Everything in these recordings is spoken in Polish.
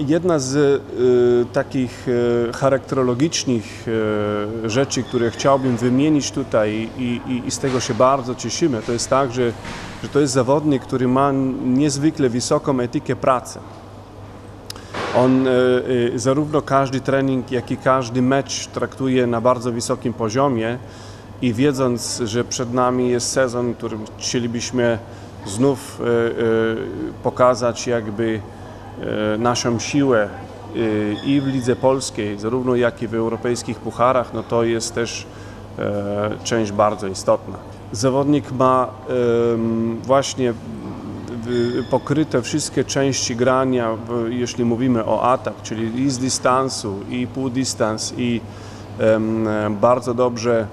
Jedna z y, takich y, charakterologicznych y, rzeczy, które chciałbym wymienić tutaj i, i, i z tego się bardzo cieszymy, to jest tak, że, że to jest zawodnik, który ma niezwykle wysoką etykę pracy. On y, y, zarówno każdy trening, jak i każdy mecz traktuje na bardzo wysokim poziomie i wiedząc, że przed nami jest sezon, w którym chcielibyśmy znów y, pokazać jakby naszą siłę e, i w lidze polskiej, zarówno jak i w europejskich pucharach, no to jest też e, część bardzo istotna. Zawodnik ma właśnie pokryte wszystkie części grania, jeśli mówimy o atak, czyli i z dystansu, i półdystans, i bardzo dobrze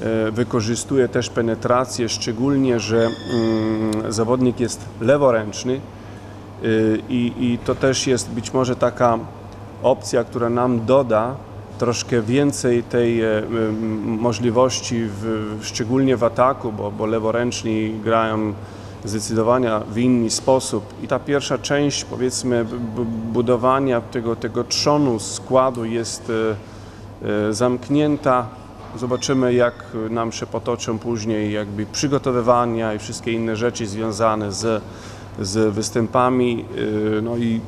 e, wykorzystuje też penetrację, szczególnie, że mm, zawodnik jest leworęczny, I, I to też jest być może taka opcja, która nam doda troszkę więcej tej e, możliwości, w, szczególnie w ataku, bo, bo leworęczni grają zdecydowanie w inny sposób. I ta pierwsza część, powiedzmy, budowania tego, tego trzonu składu jest e, e, zamknięta. Zobaczymy, jak nam się potoczą później jakby przygotowywania i wszystkie inne rzeczy związane z, z występami. y, No i,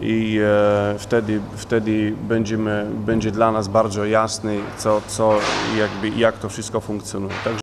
i e, wtedy, wtedy będziemy, będzie dla nas bardzo jasne, co, co jakby, jak to wszystko funkcjonuje. Także